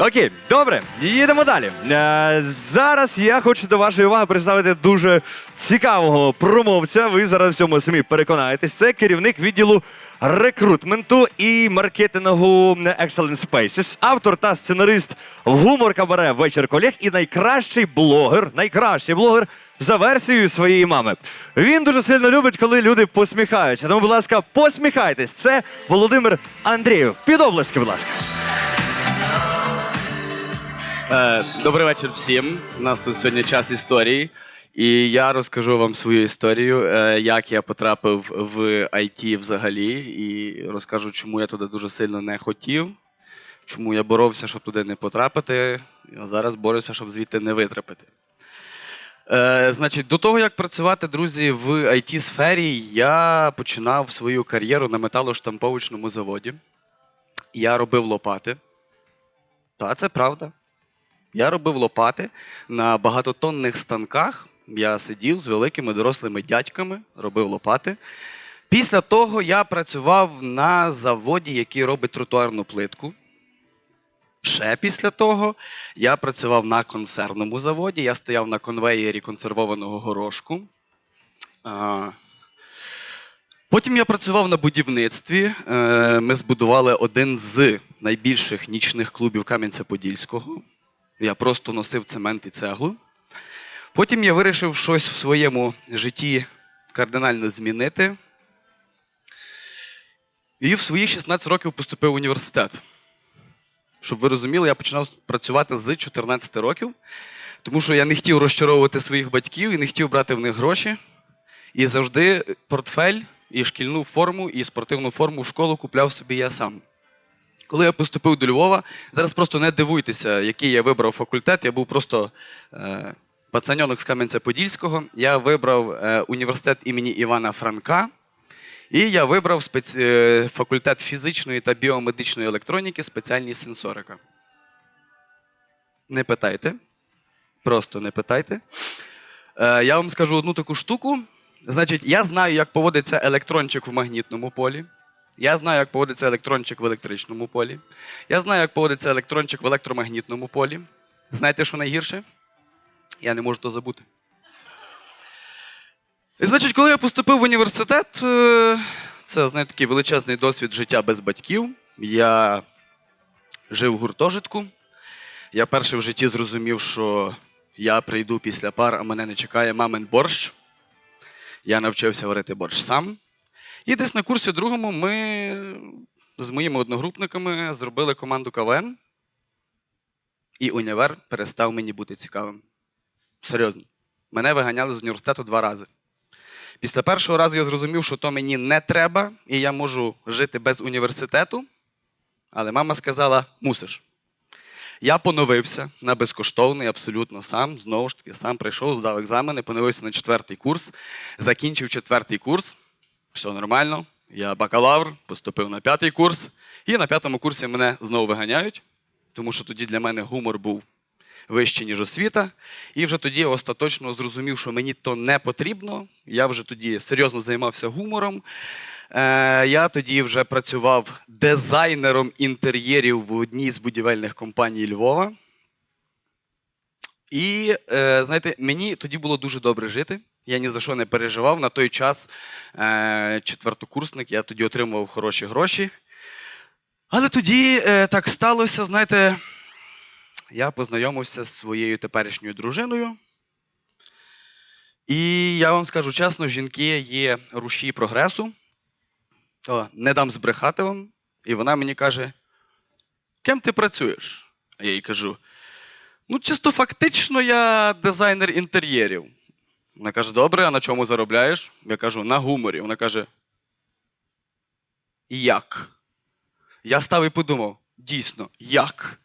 Окей, добре, їдемо далі. Е, зараз я хочу до вашої уваги представити дуже цікавого промовця. Ви зараз в цьому самі переконаєтесь. Це керівник відділу рекрутменту і маркетингу Excellent Spaces, автор та сценарист гумор кабаре Вечір колег і найкращий блогер, найкращий блогер за версією своєї мами. Він дуже сильно любить, коли люди посміхаються. Тому, будь ласка, посміхайтесь. Це Володимир Андрієв. Під обласки, будь ласка. Е, Добрий вечір всім. У нас тут сьогодні час історії. І я розкажу вам свою історію, е, як я потрапив в IT взагалі, і розкажу, чому я туди дуже сильно не хотів, чому я боровся, щоб туди не потрапити, а зараз борюся, щоб звідти не витрапити. Е, значить, до того, як працювати, друзі, в IT-сфері, я починав свою кар'єру на металоштамповочному заводі. Я робив лопати. Та, це правда. Я робив лопати на багатотонних станках. Я сидів з великими дорослими дядьками, робив лопати. Після того я працював на заводі, який робить тротуарну плитку. Ще після того я працював на консервному заводі. Я стояв на конвеєрі консервованого горошку. Потім я працював на будівництві. Е, Ми збудували один з найбільших нічних клубів Кам'янця-Подільського. Я просто носив цемент і цеглу. Потім я вирішив щось в своєму житті кардинально змінити. І в свої 16 років поступив в університет. Щоб ви розуміли, я починав працювати з 14 років, тому що я не хотів розчаровувати своїх батьків і не хотів брати в них гроші. І завжди портфель, і шкільну форму, і спортивну форму в школу купляв собі я сам. Коли я поступив до Львова, зараз просто не дивуйтеся, який я вибрав факультет. Я був просто е, пацаньонок з Кам'янця-Подільського. Я вибрав е, університет імені Івана Франка. І я вибрав спеці... е, факультет фізичної та біомедичної електроніки, спеціальність сенсорика. Не питайте. Просто не питайте. Е, я вам скажу одну таку штуку. Значить, я знаю, як поводиться електрончик в магнітному полі. Я знаю, як поводиться електрончик в електричному полі. Я знаю, як поводиться електрончик в електромагнітному полі. Знаєте, що найгірше? Я не можу то забути. І, значить, коли я поступив в університет, е, це знаєте, такий величезний досвід життя без батьків. Я жив в гуртожитку. Я перший в житті зрозумів, що я прийду після пар, а мене не чекає мамин борщ. Я навчився варити борщ сам. І десь на курсі другому ми з моїми одногрупниками зробили команду КВН, і універ перестав мені бути цікавим. Серйозно. Мене виганяли з університету два рази. Після першого разу я зрозумів, що то мені не треба, і я можу жити без університету. Але мама сказала: мусиш. Я поновився на безкоштовний, абсолютно сам. Знову ж таки, сам прийшов, здав екзамени, поновився на четвертий курс, закінчив четвертий курс. Все нормально. Я бакалавр, поступив на п'ятий курс, і на п'ятому курсі мене знову виганяють, тому що тоді для мене гумор був вищий, ніж освіта. І вже тоді я остаточно зрозумів, що мені то не потрібно. Я вже тоді серйозно займався гумором. Е, я тоді вже працював дизайнером інтер'єрів в одній з будівельних компаній Львова. І е, знаєте, мені тоді було дуже добре жити. Я ні за що не переживав. На той час е, четвертокурсник, я тоді отримував хороші гроші. Але тоді е, так сталося, знаєте, я познайомився з своєю теперішньою дружиною. І я вам скажу чесно, жінки є рушії прогресу. О, не дам збрехати вам. І вона мені каже: ким ти працюєш? А я їй кажу: ну, чисто фактично, я дизайнер інтер'єрів. Вона каже: добре, а на чому заробляєш? Я кажу, на гуморі. Вона каже. Як? Я став і подумав: дійсно, як?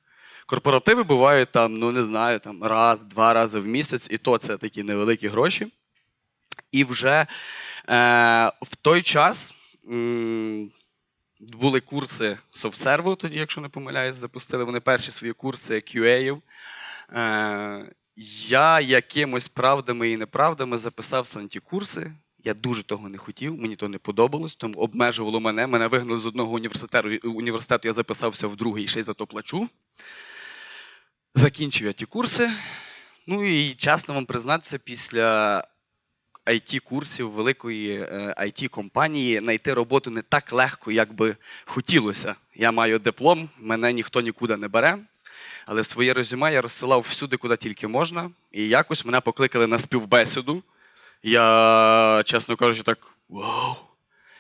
Корпоративи бувають там, ну не знаю, там раз, два рази в місяць, і то це такі невеликі гроші. І вже е, в той час м, були курси софтсерву, тоді, якщо не помиляюсь, запустили вони перші свої курси QA. Е, я якимось правдами і неправдами записався на ті курси. Я дуже того не хотів, мені то не подобалось, тому обмежувало мене. Мене вигнали з одного університету, університету я записався в другий, і ще й за то плачу. Закінчив я ті курси. Ну і чесно вам признатися, після IT-курсів великої е, IT-компанії знайти роботу не так легко, як би хотілося. Я маю диплом, мене ніхто нікуди не бере. Але своє резюме я розсилав всюди, куди тільки можна. І якось мене покликали на співбесіду. Я, чесно кажучи, так вау,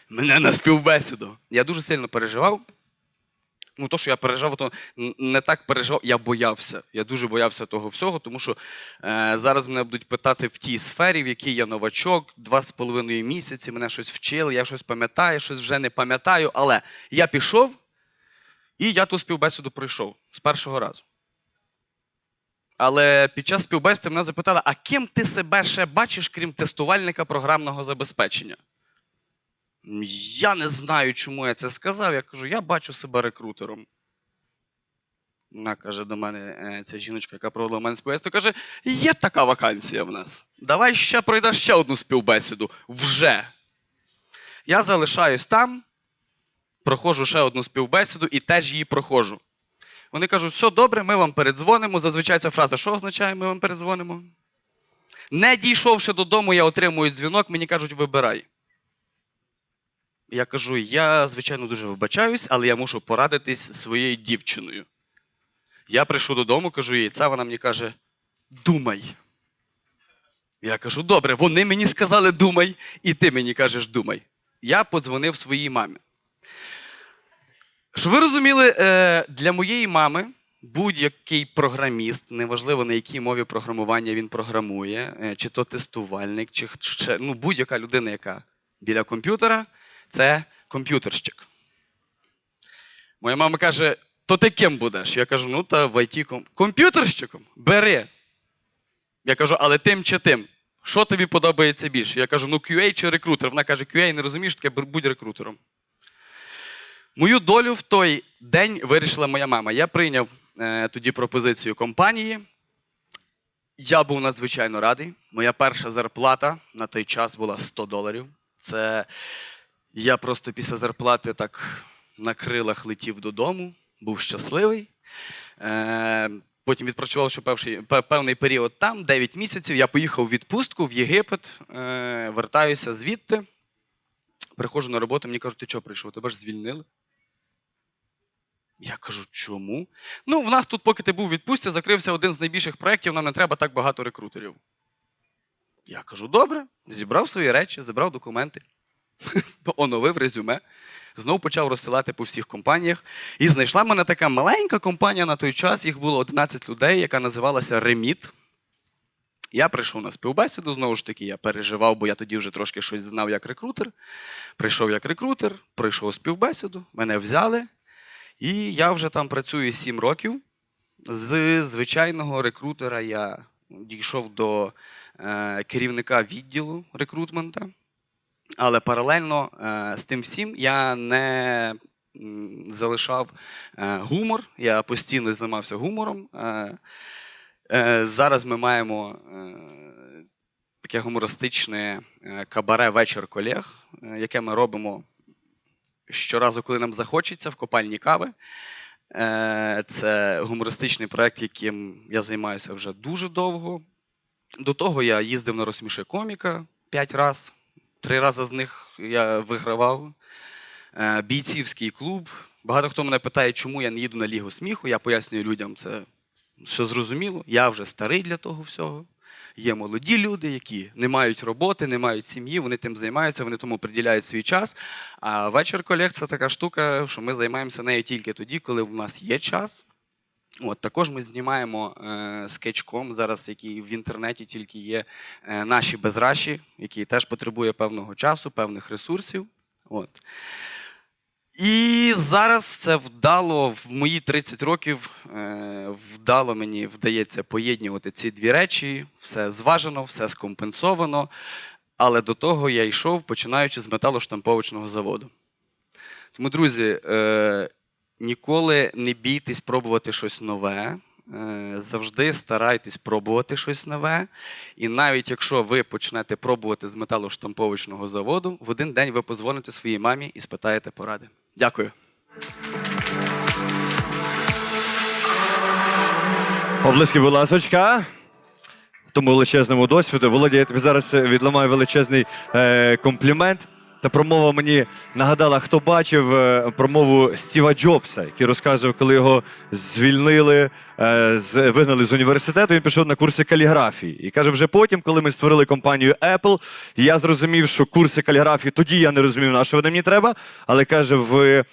мене на співбесіду. Я дуже сильно переживав. Ну, то, що я переживав, то не так переживав, я боявся. Я дуже боявся того всього, тому що е, зараз мене будуть питати в тій сфері, в якій я новачок, два з половиною місяці, мене щось вчили, я щось пам'ятаю, щось вже не пам'ятаю. Але я пішов, і я ту співбесіду пройшов з першого разу. Але під час співбесіди мене запитали, а ким ти себе ще бачиш, крім тестувальника програмного забезпечення? Я не знаю, чому я це сказав. Я кажу, я бачу себе рекрутером. Вона каже до мене, е, ця жіночка, яка провела в мене співбесіду, каже: є така вакансія в нас. Давай ще пройдеш ще одну співбесіду. Вже. Я залишаюсь там, проходжу ще одну співбесіду і теж її проходжу. Вони кажуть, все добре, ми вам передзвонимо. Зазвичай ця фраза, що означає, ми вам передзвонимо? Не дійшовши додому, я отримую дзвінок, мені кажуть, вибирай. Я кажу, я, звичайно, дуже вибачаюсь, але я мушу порадитись своєю дівчиною. Я прийшов додому, кажу їй, це вона мені каже: думай. Я кажу, добре, вони мені сказали думай, і ти мені кажеш думай. Я подзвонив своїй мамі. Щоб ви розуміли, е, для моєї мами будь-який програміст, неважливо на якій мові програмування він програмує, е, чи то тестувальник, чи ну, будь-яка людина, яка біля комп'ютера, це комп'ютерщик. Моя мама каже: то ти ким будеш? Я кажу, ну та в IT ком... комп'ютерщиком? Бери. Я кажу, але тим чи тим? Що тобі подобається більше? Я кажу, ну QA чи рекрутер? Вона каже, QA не розумієш, таке будь рекрутером. Мою долю в той день вирішила моя мама. Я прийняв е, тоді пропозицію компанії. Я був надзвичайно радий. Моя перша зарплата на той час була 100 доларів. Це я просто після зарплати так на крилах летів додому, був щасливий. Е, потім відпрацював ще певний період там, 9 місяців. Я поїхав у відпустку в Єгипет, е, вертаюся звідти. Приходжу на роботу, мені кажуть, ти чого прийшов? Тебе ж звільнили. Я кажу, чому? Ну, в нас тут, поки ти був відпустці, закрився один з найбільших проєктів, нам не треба так багато рекрутерів. Я кажу, добре, зібрав свої речі, зібрав документи, оновив резюме, знову почав розсилати по всіх компаніях. І знайшла мене така маленька компанія на той час, їх було 11 людей, яка називалася Remit. Я прийшов на співбесіду, знову ж таки, я переживав, бо я тоді вже трошки щось знав як рекрутер. Прийшов як рекрутер, пройшов співбесіду, мене взяли. І я вже там працюю 7 років. З звичайного рекрутера я дійшов до е, керівника відділу рекрутмента. Але паралельно е, з тим всім я не залишав е, гумор, я постійно займався гумором. Е, е, зараз ми маємо е, таке гумористичне е, кабаре вечір колег, е, яке ми робимо щоразу, коли нам захочеться в копальні кави. Е, Це гумористичний проєкт, яким я займаюся вже дуже довго. До того я їздив на розсміши коміка п'ять разів. Три рази з них я вигравав. Е, Бійцівський клуб. Багато хто мене питає, чому я не їду на Лігу сміху. Я пояснюю людям, це що зрозуміло. Я вже старий для того всього. Є молоді люди, які не мають роботи, не мають сім'ї, вони тим займаються, вони тому приділяють свій час. А вечір колег це така штука, що ми займаємося нею тільки тоді, коли в нас є час. От, також ми знімаємо е, скетчком зараз, який в інтернеті тільки є е, наші безраші, який теж потребує певного часу, певних ресурсів. От. І зараз це вдало в мої 30 років е, вдало мені вдається поєднувати ці дві речі. Все зважено, все скомпенсовано. Але до того я йшов, починаючи з металоштамповочного заводу. Тому, друзі, е, ніколи не бійтесь пробувати щось нове. Е, Завжди старайтесь пробувати щось нове. І навіть якщо ви почнете пробувати з металоштамповочного заводу, в один день ви позвоните своїй мамі і спитаєте поради. Дякую. Облески, будь ласочка. Тому величезному досвіду. Володя, я тобі зараз відламаю величезний е, комплімент. Та промова мені нагадала, хто бачив е, промову Стіва Джобса, який розказував, коли його звільнили, е, вигнали з університету. Він пішов на курси каліграфії. І каже, вже потім, коли ми створили компанію Apple, я зрозумів, що курси каліграфії тоді я не розумів, на що вони мені треба. Але каже, в е,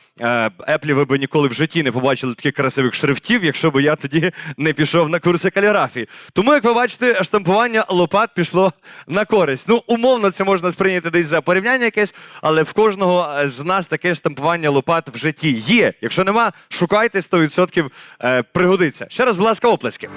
Apple ви б ніколи в житті не побачили таких красивих шрифтів, якщо б я тоді не пішов на курси каліграфії. Тому, як ви бачите, штампування лопат пішло на користь. Ну, умовно, це можна сприйняти десь за порівняння якесь, але в кожного е, з нас таке штампування лопат в житті є. Якщо нема, шукайте 100% е, пригодиться. Ще раз, будь ласка, оплески.